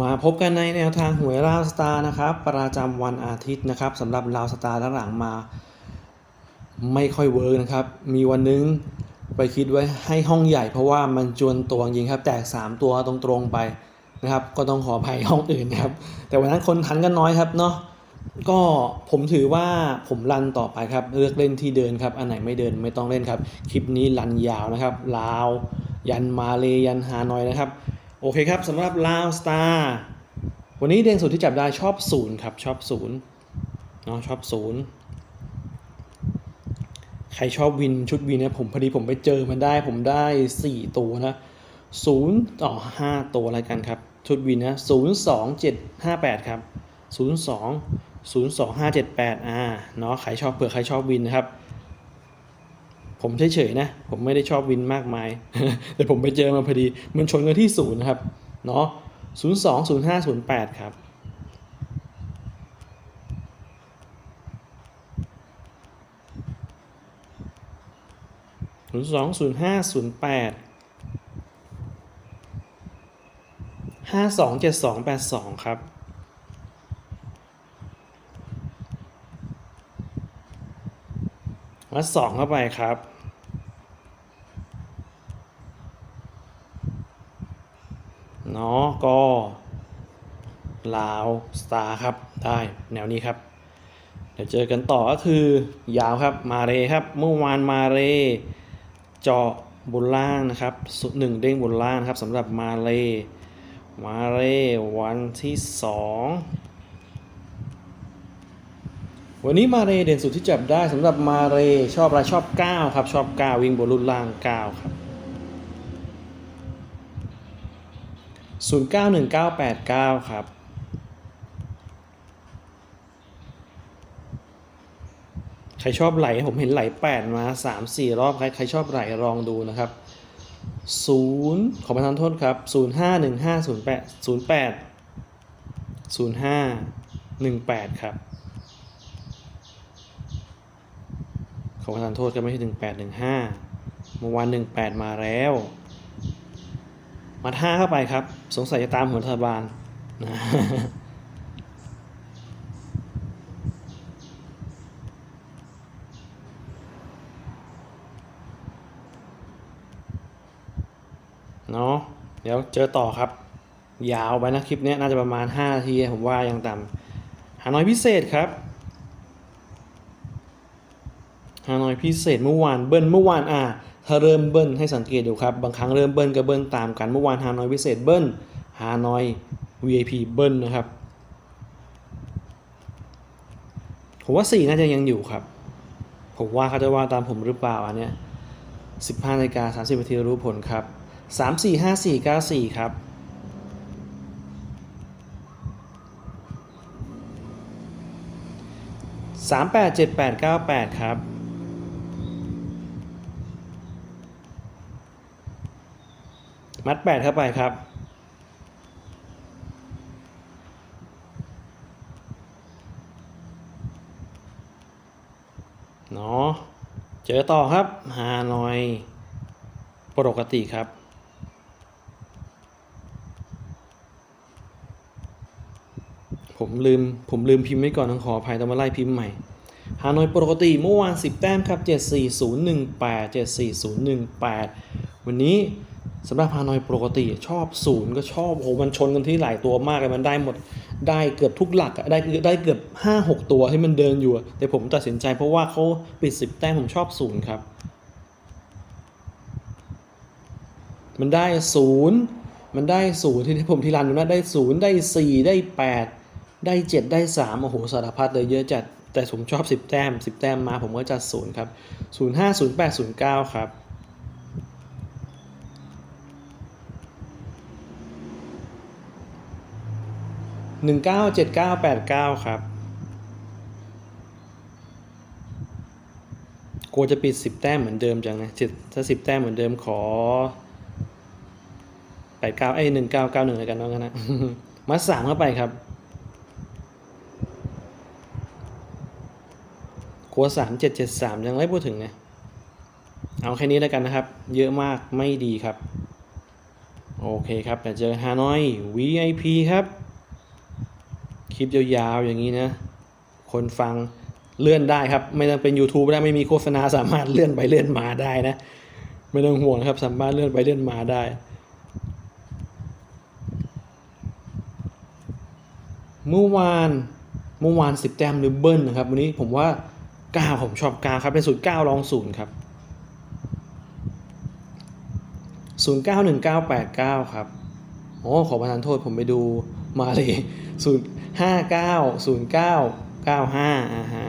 มาพบกันในแนวทางหวยลาวสตาร์นะครับ ประจำวันอาทิตย์นะครับสำหรับลาวสตาร์หลังๆมา ไม่ค่อยเวิร์กนะครับ มีวันนึงไปคิดไว้ให้ห้องใหญ่ เพราะว่ามันจวนตัวจริงครับ แตก 3 ตัวตรงๆไปนะครับ ก็ต้องขออภัยห้องอื่นนะครับ แต่วันนั้นคนทันกันน้อยครับเนาะก็ผมถือว่าผมรันต่อไปครับ เลือกเล่นที่เดินครับ อันไหนไม่เดินไม่ต้องเล่นครับ คลิปนี้รันยาวนะครับลาว ยันมาเลยันฮานอยนะครับ โอเคครับสำหรับลาวสตาร์วันนี้เด่นสุดที่จับได้ชอบศูนย์ครับชอบศูนย์เนาะชอบศูนย์ใครชอบวินชุดวินเนี่ยผมพอดีผมไปเจอมันได้ ผมได้4ตัวนะศูนย์ต่อ5ตัวอะไรกันครับ ชุดวินนะศูนย์สองเจ็ดห้าแปดครับศูนย์สองศูนย์สองห้าเจ็ดแปดอ่าเนาะใครชอบเผื่อใครชอบวินนะครับ ผมเฉยๆนะ ผมไม่ได้ชอบวินมากมาย แต่ผมไปเจอมาพอดี มันชนกันที่ศูนย์นะครับ เนาะศูนย์สองศูนย์ห้าศูนย์แปดครับ ศูนย์สองศูนย์ห้าศูนย์แปดห้าสองเจ็ดสองแปดสองครับ วัดสองเข้าไปครับ เนาะก็ลาวสตาร์ครับ ได้แนวนี้ครับ เดี๋ยวเจอกันต่อก็คือ ยาวครับมาเรครับ เมื่อวานมาเรเจาะบนล่างนะครับสุดหนึ่งเด้งบนล่างครับสำหรับมาเรมาเรวันที่สอง วันนี้มาเรเด่นสุดที่จับได้สำหรับมาเรชอบอะไรชอบ 9 ครับ ชอบ 9 วิ่งบนรุ่นล่าง 9 ครับ 091989 ครับ ใครชอบไหลผมเห็นไหล 8 มา 3 4 รอบ ใครใครชอบไหลลองดูนะครับ 0 ขอประทานโทษครับ 051508 08 0518 ครับ ขอประทานโทษก็ไม่ใช่1815เมื่อวาน18มาแล้วมาท่าเข้าไปครับ สงสัยจะตามหัวรัฐบาลนะเนาะเดี๋ยวเจอต่อครับ ยาวไปนะคลิปนี้น่าจะประมาณ 5 นาทีผมว่ายังต่ำหาน้อยพิเศษครับ หานอยพิเศษเมื่อวานเบิ้ลเมื่อวานอะถ้าเริ่มเบิ้ลให้สังเกตดูครับ บางครั้งเริ่มเบิ้ลก็เบิ้ลตามกันเมื่อวานหานอยพิเศษเบิ้ลหานอย VIP เบิ้ลนะครับผมว่า 4 น่าจะยังอยู่ครับ ผมว่าเขาจะว่าตามผมหรือเปล่าอันเนี้ย15นาฬิกา30นาทีรู้ผลครับ 3 4 5 4 9 4 ครับ3 8 7 8 9 8ครับ มัด8เข้าไปครับ เนาะเจอต่อครับฮานอยปกติครับผมลืมผมลืมพิมพ์ไว้ก่อนต้องขออภัยต้องมาไล่พิมพ์ใหม่ฮานอยปกติเมื่อวาน 10 แต้มครับ 74018 74018 วันนี้ สำหรับฮานอยปกติชอบศูนย์ก็ชอบโอ้โหมันชนกันที่หลายตัวมากเลยมันได้หมดได้เกือบทุกหลักอะได้ได้เกือบ5-6 ตัวที่มันเดินอยู่ แต่ผมตัดสินใจเพราะว่าเขาปิด 10 แต้มผมชอบศูนย์ครับ มันได้ศูนย์มันได้ศูนย์ที่ผมที่รันดูนะได้ศูนย์ได้สี่ได้แปดได้เจ็ดได้สามโอ้โหสารพัดเลยเยอะจัดแต่ผมชอบสิบแต้มสิบแต้มมาผมก็จัดศูนย์ครับศูนย์ห้าศูนย์แปดศูนย์เก้าครับ หนึ่งเก้าเจ็ดเก้าแปดเก้าครับกลัวจะปิดสิบแต้มเหมือนเดิมจังนะถ้าสิบแต้มเหมือนเดิมขอแปดเก้าไอ้หนึ่งเก้าเก้าหนึ่งอะไรกันว่างั้นนะมัดสามเข้าไปครับครัวสามเจ็ดเจ็ดสามยังไม่พูดถึงไงเอาแค่นี้แล้วกันนะครับ เยอะมากไม่ดีครับ โอเคครับแต่เจอฮานอย VIP ครับ คลิปยาวๆอย่างนี้นะ คนฟังเลื่อนได้ครับ ไม่ต้องเป็น YouTube ได้ไม่มีโฆษณาสามารถเลื่อนไปเลื่อนมาได้นะ ไม่ต้องห่วงครับ สามารถเลื่อนไปเลื่อนมาได้ เมื่อวานเมื่อวานสิบแต้มหรือเบิ้ลนะครับ วันนี้ผมว่าก้าผมชอบกาครับเป็นศูนย์เก้าลองศูนย์ครับศูนย์เก้าหนึ่งเก้าแปดเก้าครับอ๋อขอประทานโทษผมไปดู มาเลยศูนย์ห้าเก้าศูนย์เก้าเก้าห้าอ่าฮะ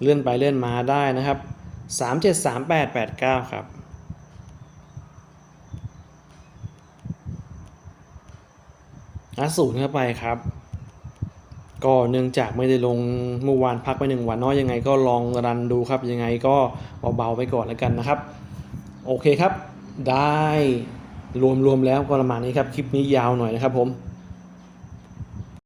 เลื่อนไปเลื่อนมาได้นะครับสามเจ็ดสามแปดแปดเก้าครับนัดศูนย์เข้าไปครับ ก็เนื่องจากไม่ได้ลงเมื่อวานพักไปหนึ่งวันน้อยยังไงก็ลองรันดูครับยังไงก็เบาๆไปก่อนแล้วกันนะครับ โอเคครับ ได้รวมๆแล้วก็ประมาณนี้ครับ คลิปนี้ยาวหน่อยนะครับผม